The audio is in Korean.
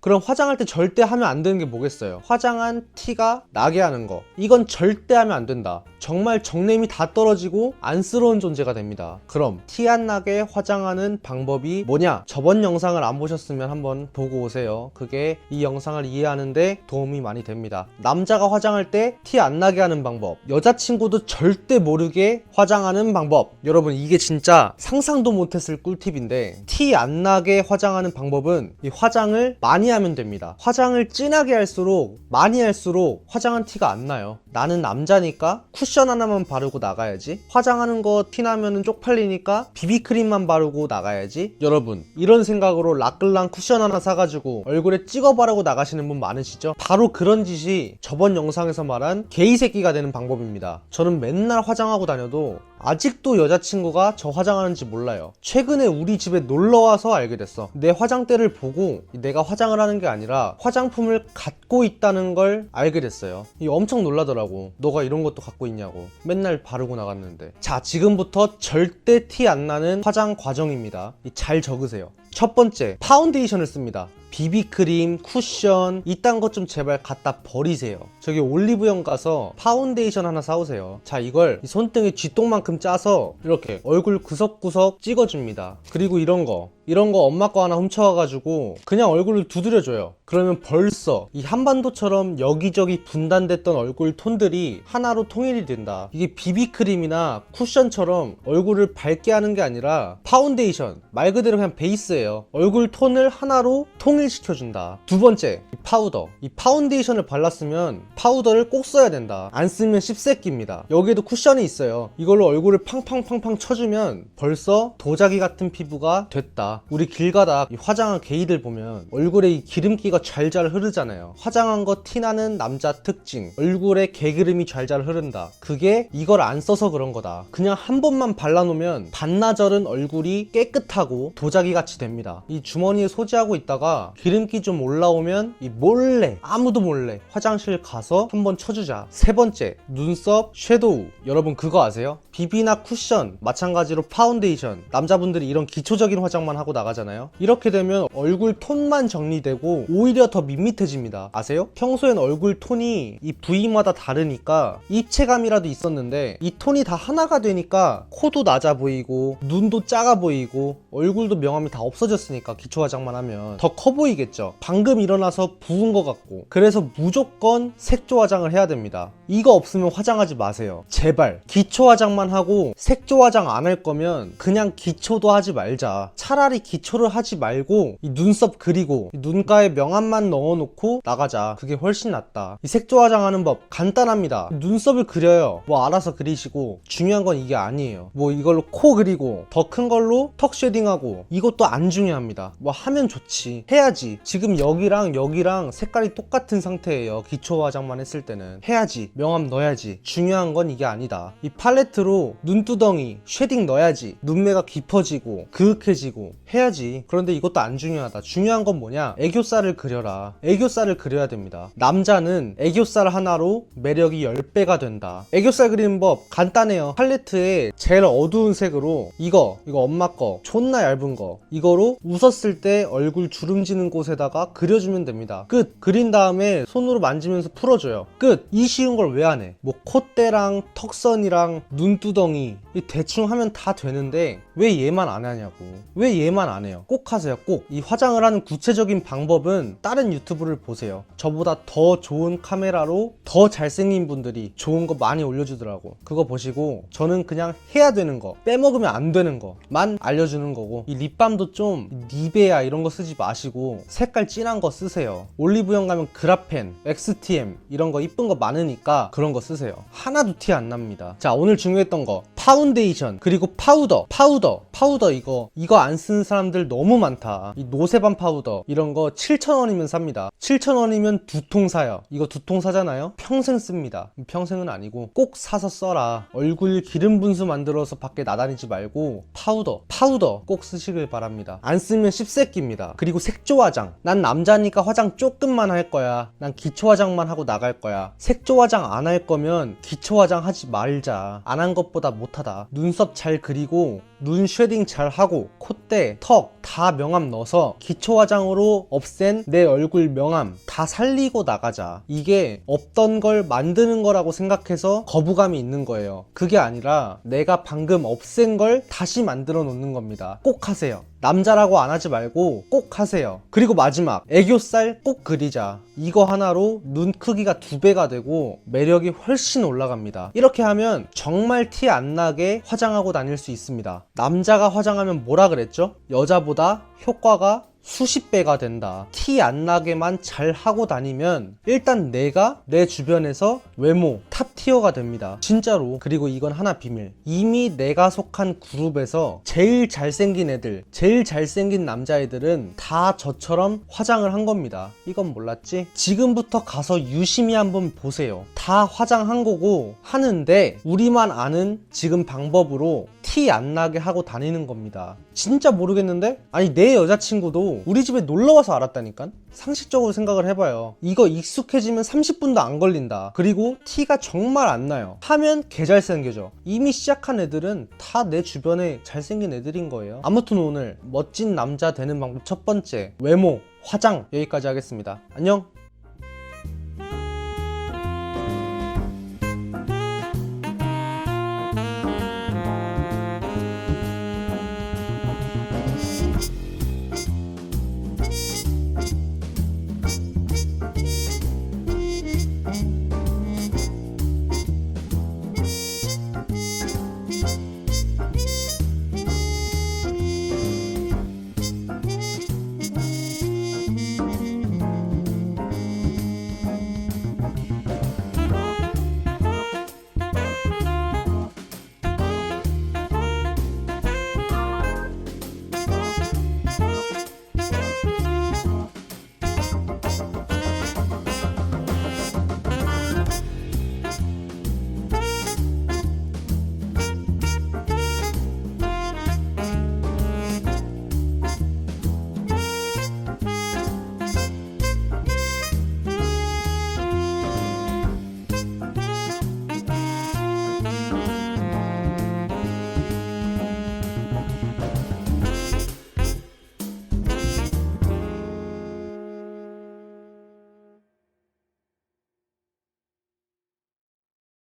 그럼 화장할 때 절대 하면 안 되는 게 뭐겠어요? 화장한 티가 나게 하는 거. 이건 절대 하면 안 된다. 정말 정냄이 다 떨어지고 안쓰러운 존재가 됩니다. 그럼 티 안 나게 화장하는 방법이 뭐냐? 저번 영상을 안 보셨으면 한번 보고 오세요. 그게 이 영상을 이해하는데 도움이 많이 됩니다. 남자가 화장할 때 티 안 나게 하는 방법. 여자친구도 절대 모르게 화장하는 방법. 여러분 이게 진짜 상상도 못했을 꿀팁인데 티 안 나게 화장하는 방법은 이 화장을 많이 하면 됩니다. 화장을 진하게 할수록 많이 할수록 화장한 티가 안 나요. 나는 남자니까 쿠션 하나만 바르고 나가야지. 화장하는 거 티나면은 쪽팔리니까 비비크림만 바르고 나가야지. 여러분 이런 생각으로 라끌랑 쿠션 하나 사가지고 얼굴에 찍어 바르고 나가시는 분 많으시죠? 바로 그런 짓이 저번 영상에서 말한 게이 새끼가 되는 방법입니다. 저는 맨날 화장하고 다녀도 아직도 여자친구가 저 화장하는지 몰라요. 최근에 우리 집에 놀러와서 알게 됐어. 내 화장대를 보고 내가 화장을 하는 게 아니라 화장품을 갖고 있다는 걸 알게 됐어요. 이 엄청 놀라더라고. 너가 이런 것도 갖고 있냐고. 맨날 바르고 나갔는데. 자, 지금부터 절대 티 안 나는 화장 과정입니다. 이잘 적으세요. 첫 번째, 파운데이션을 씁니다. 비비크림, 쿠션, 이딴 것 좀 제발 갖다 버리세요. 저기 올리브영 가서 파운데이션 하나 사오세요. 자, 이걸 이 손등에 쥐똥만큼 짜서 이렇게 얼굴 구석구석 찍어줍니다. 그리고 이런 거, 이런 거 엄마 거 하나 훔쳐와가지고 그냥 얼굴을 두드려줘요. 그러면 벌써 이 한반도처럼 여기저기 분단됐던 얼굴 톤들이 하나로 통일이 된다. 이게 비비크림이나 쿠션처럼 얼굴을 밝게 하는 게 아니라 파운데이션, 말 그대로 그냥 베이스예요. 얼굴 톤을 하나로 통일시켜준다. 두 번째, 이 파우더. 이 파운데이션을 발랐으면 파우더를 꼭 써야 된다. 안 쓰면 씹새끼입니다. 여기에도 쿠션이 있어요. 이걸로 얼굴을 팡팡팡팡 쳐주면 벌써 도자기 같은 피부가 됐다. 우리 길 가다 이 화장한 게이들 보면 얼굴에 이 기름기가 잘잘 흐르잖아요. 화장한 거 티나는 남자 특징. 얼굴에 개기름이 잘잘 흐른다. 그게 이걸 안 써서 그런 거다. 그냥 한 번만 발라놓으면 반나절은 얼굴이 깨끗하고 도자기 같이 됩니다. 이 주머니에 소지하고 있다가 기름기 좀 올라오면 이 몰래 아무도 몰래 화장실 가서 한번 쳐주자. 세 번째 눈썹 섀도우. 여러분 그거 아세요? 비비나 쿠션 마찬가지로 파운데이션 남자분들이 이런 기초적인 화장만 하고 나가잖아요. 이렇게 되면 얼굴 톤만 정리되고 오히려 더 밋밋해집니다. 아세요? 평소엔 얼굴 톤이 이 부위마다 다르니까 입체감이라도 있었는데 이 톤이 다 하나가 되니까 코도 낮아 보이고 눈도 작아 보이고 얼굴도 명암이 다 없어졌으니까 기초 화장만 하면 더 커 보이겠죠. 방금 일어나서 부은 것 같고 그래서 무조건 색조 화장을 해야 됩니다. 이거 없으면 화장하지 마세요. 제발 기초 화장만 하고 색조 화장 안 할 거면 그냥 기초도 하지 말자. 차라리 기초를 하지 말고 이 눈썹 그리고 이 눈가에 명암만 넣어놓고 나가자. 그게 훨씬 낫다. 이 색조 화장하는 법 간단합니다. 눈썹을 그려요. 뭐 알아서 그리시고 중요한 건 이게 아니에요. 뭐 이걸로 코 그리고 더 큰 걸로 턱 쉐딩하고 이것도 안 중요합니다. 뭐 하면 좋지. 해야지. 지금 여기랑 여기랑 색깔이 똑같은 상태예요. 기초 화장만 했을 때는 해야지. 명암 넣어야지. 중요한 건 이게 아니다. 이 팔레트로 눈두덩이 쉐딩 넣어야지. 눈매가 깊어지고 그윽해지고 해야지. 그런데 이것도 안 중요하다. 중요한 건 뭐냐? 애교살을 그려라. 애교살을 그려야 됩니다. 남자는 애교살 하나로 매력이 10배가 된다. 애교살 그리는 법 간단해요. 팔레트에 제일 어두운 색으로 이거, 이거 엄마 거, 존나 얇은 거. 이거로 웃었을 때 얼굴 주름지는 곳에다가 그려주면 됩니다. 끝. 그린 다음에 손으로 만지면서 풀어줘요. 끝. 이 쉬운 걸 왜 안 해? 뭐 콧대랑 턱선이랑 눈두덩이 이 대충 하면 다 되는데 왜 얘만 안 하냐고. 왜 얘만 안 해요? 꼭 하세요. 꼭. 이 화장을 하는 구체적인 방법은 다른 유튜브를 보세요. 저보다 더 좋은 카메라로 더 잘생긴 분들이 좋은 거 많이 올려주더라고. 그거 보시고 저는 그냥 해야 되는 거, 빼먹으면 안 되는 거만 알려주는 거고 이 립밤도 좀 니베아 이런 거 쓰지 마시고 색깔 진한 거 쓰세요. 올리브영 가면 그라펜, XTM 이런 거 이쁜 거 많으니까 그런 거 쓰세요. 하나도 티 안 납니다. 자 오늘 중요했던 거 파운데이션 그리고 파우더, 파우더, 파우더 이거 이거 안 쓰는 사람들 너무 많다. 이 노세반 파우더 이런 거 7,000원이면 삽니다. 7,000원이면 두 통 사요. 이거 두 통 사잖아요. 평생 씁니다. 평생은 아니고 꼭 사서 써라. 얼굴 기름 분수 만들어서 밖에 나다니지 말고 파우더, 파우더 꼭 쓰시길 바랍니다. 안 쓰면 씹새끼입니다. 그리고 색조 화장. 난 남자니까 화장 조금만 할 거야. 난 기초 화장만 하고 나갈 거야. 색조 화장 안 할 거면 기초 화장 하지 말자. 안 한 것보다 못 하다. 중요하다. 눈썹 잘 그리고 눈 쉐딩 잘 하고 콧대, 턱 다 명암 넣어서 기초 화장으로 없앤 내 얼굴 명암 다 살리고 나가자. 이게 없던 걸 만드는 거라고 생각해서 거부감이 있는 거예요. 그게 아니라 내가 방금 없앤 걸 다시 만들어 놓는 겁니다. 꼭 하세요. 남자라고 안 하지 말고 꼭 하세요. 그리고 마지막 애교살 꼭 그리자. 이거 하나로 눈 크기가 두 배가 되고 매력이 훨씬 올라갑니다. 이렇게 하면 정말 티 안 나게 화장하고 다닐 수 있습니다. 남자가 화장하면 뭐라 그랬죠? 여자보다 효과가 수십 배가 된다. 티 안 나게만 잘 하고 다니면 일단 내가 내 주변에서 외모 탑 티어가 됩니다. 진짜로. 그리고 이건 하나 비밀. 이미 내가 속한 그룹에서 제일 잘생긴 애들, 제일 잘생긴 남자애들은 다 저처럼 화장을 한 겁니다. 이건 몰랐지? 지금부터 가서 유심히 한번 보세요. 다 화장한 거고 하는데 우리만 아는 지금 방법으로 티 안 나게 하고 다니는 겁니다. 진짜 모르겠는데? 아니 내 여자친구도 우리 집에 놀러 와서 알았다니까? 상식적으로 생각을 해봐요. 이거 익숙해지면 30분도 안 걸린다. 그리고 티가 정말 안 나요. 하면 개 잘생겨져. 이미 시작한 애들은 다 내 주변에 잘생긴 애들인 거예요. 아무튼 오늘 멋진 남자 되는 방법 첫 번째 외모, 화장 여기까지 하겠습니다. 안녕.